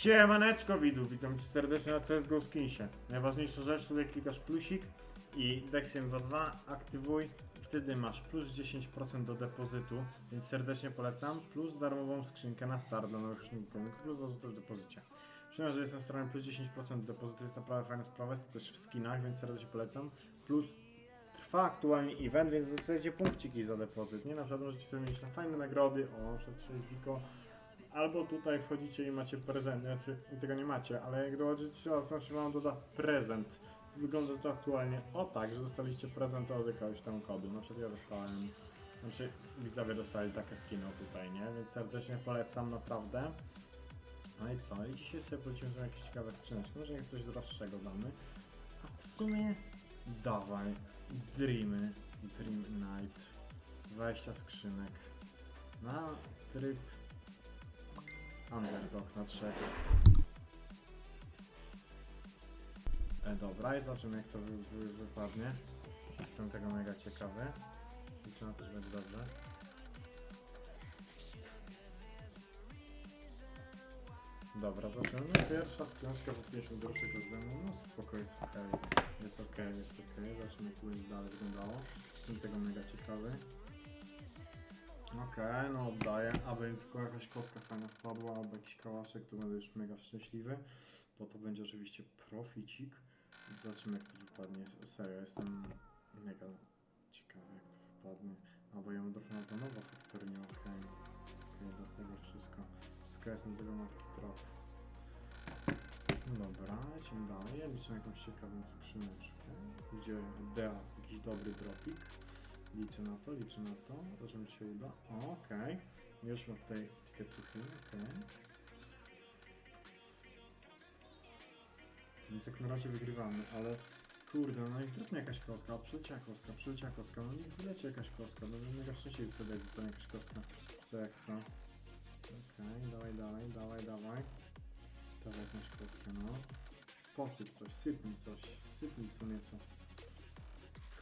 Siemaneczko widu, witam cię serdecznie na CSGO Skinsie. Najważniejsza rzecz, tutaj klikasz plusik i Dexiem 2 aktywuj. Wtedy masz plus 10% do depozytu, więc serdecznie polecam. Plus darmową skrzynkę na start dla nowych uczestników, plus 2 zł w depozycie. Przypomnę, że jest na stronie plus 10% depozytu, jest naprawdę fajna sprawa, jest to też w skinach, więc serdecznie polecam. Plus trwa aktualnie event, więc dostajecie punkciki za depozyt. Nie na przykład możecie sobie mieć na fajne nagrody, o, przed 6 Ziko. Albo tutaj wchodzicie i macie prezent, znaczy tego nie macie, ale jak dołożycie, to znaczy wam doda prezent. Wygląda to aktualnie o tak, że dostaliście prezent od jakiegoś tam kodu. Na przykład ja dostałem, znaczy widzowie dostali takie skino tutaj, nie? Więc serdecznie polecam naprawdę. No i co? I dzisiaj sobie polecimy sobie jakieś ciekawe skrzyneczki. Może jak coś droższego damy. A w sumie dawaj. Dreamy. Dream Night. 20 skrzynek. Na tryb Underdog na trzech. E, dobra, i zobaczymy jak to wy, wy, wypadnie. Jestem tego mega ciekawy. Liczę na to, że będzie dobrze. Dobra, zaczynamy. No, Pierwsza skrzyneczka po 50 groszy każdemu. No spoko, jest okej. Jest okej, jest okej. To będzie dalej wyglądało. Jestem tego mega ciekawy. Okej, no oddaję, aby tylko jakaś kostka fajna wpadła, albo jakiś kałaszek, to będę już mega szczęśliwy, bo to będzie oczywiście proficik. Zobaczymy jak to wypadnie, serio, jestem mega ciekawy jak to wypadnie. Albo ja mam trochę na to nowa faktornie, okej. Okej, do tego wszystko. Wszystko jest na tego ma taki trop. Dobra, lecimy dalej. Liczę na jakąś ciekawą skrzyneczkę, gdzie da jakiś dobry dropik. Liczę na to, liczę na to. Zobaczymy, czy się uda. Okej. Już mam tutaj tiketuchy, okej. Więc jak na razie wygrywamy, ale kurde, no niech drobnie jakaś kostka, przyleciała kostka, przyleciała kostka, no niech wyleci jakaś kostka, no będę mega szczęśliwy wtedy, jak wypadnie jakaś kostka. Co jak co. Okej, dawaj dalej, dawaj, dawaj. Dawaj jakąś kostkę, no. Posyp coś, sypnij coś, sypnij co nieco.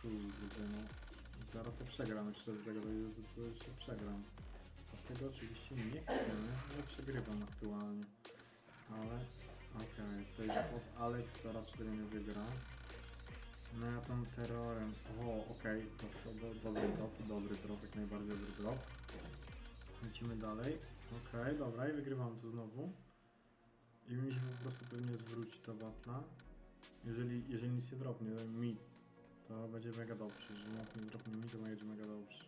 Kurde, no. Zaraz to przegram jeszcze do tego, to, to jeszcze przegram. Dlatego oczywiście nie chcemy, nie przegrywam aktualnie. Ale, okej, to idzie od Alex, to raczej tego nie wygra. No ja tam terrorem, o, okej, to są do, dobry drop, dobry drop, jak najbardziej dobry drop. Lecimy dalej, okej, dobra i wygrywam to znowu. I mi się po prostu pewnie zwróci ta batla. Jeżeli, jeżeli nic nie dropnie, to mi to będzie mega dobrze, że jak nie dropnie mi, to będzie mega dobrze.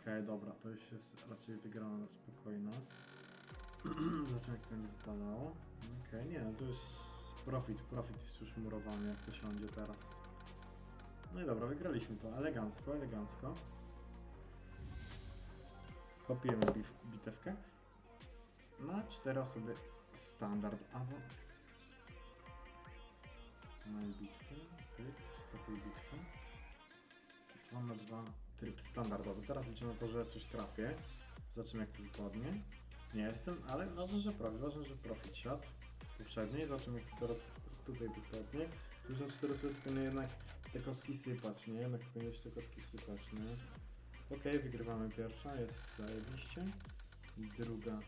Okej, dobra, to już jest raczej wygrana spokojna. Zobaczymy jak to będzie wypadało. Okej, nie, no to jest profit, profit jest już murowany, jak to siądzie teraz. No i dobra, wygraliśmy to elegancko, elegancko. Kopiujemy bif, bitewkę. Na cztery osoby standard, albo na bitwę, pyk, spokój bitwę. 2 na 2 tryb standardowy. Teraz liczę na to, że coś trafię. Zobaczymy jak to wypadnie. Nie jestem, ale ważne, że profit, ważne, że profit siadł. Poprzedniej, zobaczymy jak to teraz z tutaj wypadnie. Już na 400 powinny jednak te kostki sypać, nie? Jednak powinny się te kostki sypać, nie? Okej, wygrywamy pierwsza, jest zajebiście. Druga,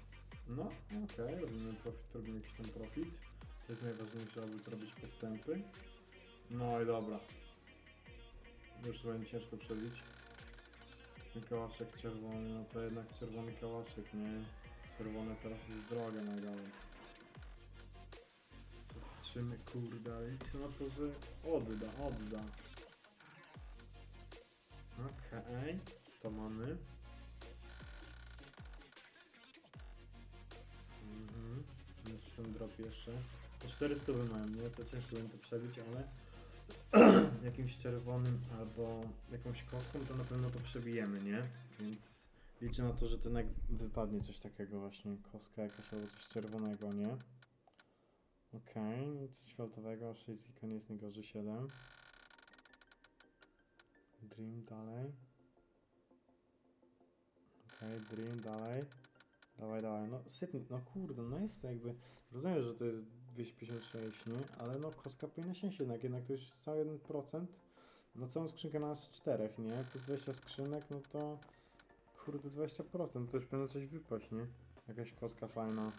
no okej, robimy profit, robimy jakiś tam profit. To jest najważniejsze, aby zrobić postępy. No i dobra. Już będzie ciężko przebić. Ten kałaszek czerwony, no to jednak czerwony kałaszek, nie? Czerwone teraz jest drogie mega, więc... Zobaczymy, kurde, ale liczę na to, że odda, odda. Okej, to mamy. Mhm, jakiś tam drop jeszcze. To 400 mają, nie? To ciężko będzie to przebić, ale jakimś czerwonym albo jakąś kostką to na pewno to przebijemy, nie? Więc liczę na to, że ten wypadnie coś takiego właśnie, kostka jakaś albo coś czerwonego, nie? Okej, coś fioltowego, 6 zika nie jest najgorzej, 7. Dream dalej. Okej, Dream dalej. Dawaj, dawaj, no sypnij, no kurde, no jest to jakby, rozumiem, że to jest 256, nie? Ale no kostka powinna się jednak, jednak to już jest cały 1%. No całą skrzynkę na 4, nie? Plus 20 skrzynek, no to kurde 20%, to już powinno coś wypaść, nie? Jakaś kostka fajna.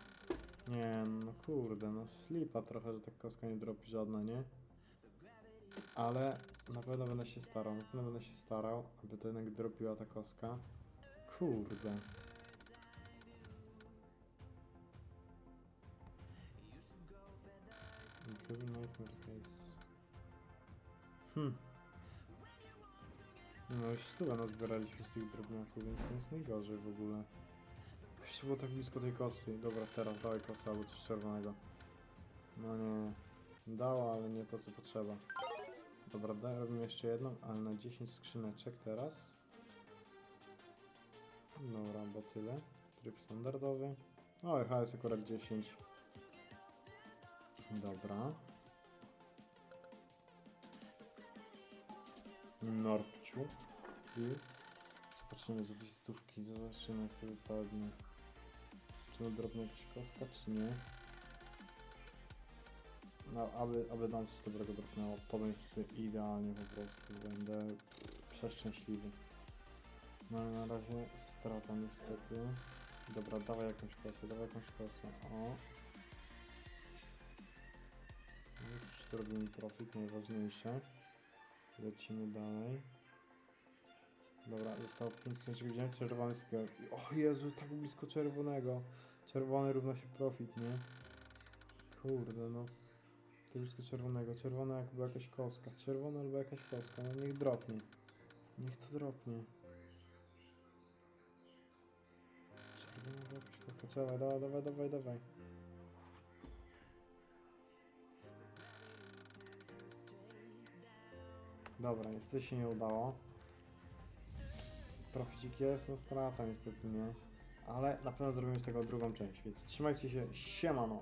Nie, no kurde, no slipa trochę, że ta kostka nie dropi żadna, nie? Ale na pewno będę się starał, na pewno będę się starał, aby to jednak dropiła ta kostka. Kurde. Gdyby Nightmare Case. Hmm. No już stówę nazbieraliśmy z tych drobniaków, więc to jest najgorzej w ogóle. Już było tak blisko tej kosy. Dobra, teraz dawaj kosę albo coś czerwonego. No nie. Dała, ale nie to co potrzeba. Dobra, daj, robimy jeszcze jedną, ale na 10 skrzyneczek teraz. Dobra, bo tyle. Tryb standardowy. O, HS akurat 10. Dobra. Norpciu. Zobaczymy za dwie stówki. Zobaczymy jak to wypadnie. Czy drobna jakaś kostka, czy nie. No, aby, aby nam coś dobrego dropnęło. Powiem wtedy idealnie po prostu. Będę przeszczęśliwy. No ale na razie strata niestety. Dobra, dawaj jakąś kosę, dawaj jakąś kosę. O. Już tu robimy profit, najważniejsze. Lecimy dalej. Dobra, zostało 5 skrzyneczek wziąć, czerwony skill. O Jezu, tak blisko czerwonego. Czerwony równa się profit, nie? Kurde, no. Tak blisko czerwonego. Czerwony jakby jakaś kostka. Czerwony albo jakaś kostka. No niech dropnie. Niech to dropnie. Czerwony albo jakaś kostka. Dawaj, dawaj, dawaj, dawaj, dawaj. Dobra, niestety się nie udało. Proficik jest, no strata niestety nie. Ale na pewno zrobimy z tego drugą część, więc trzymajcie się, siemano!